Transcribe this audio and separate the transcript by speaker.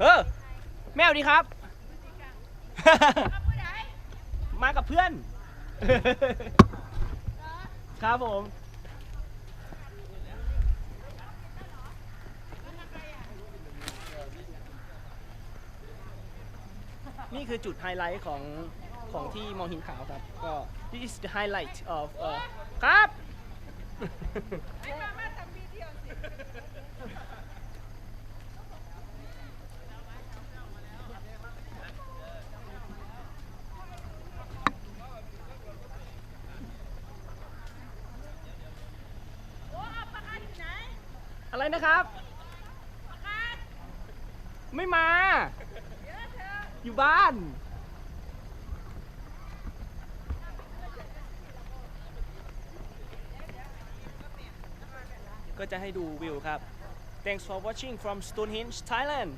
Speaker 1: เออแมวดีครับ มากับเพื่อน ครับผม นี่คือจุดไฮไลท์ของของที่มองหินขาวครับ ก็ this is the highlight of เอ่อครับ อะไรนะครับ ไม่มา อยู่บ้านก็จะให้ดูวิวครับ Thanks for watching from Stonehenge Thailand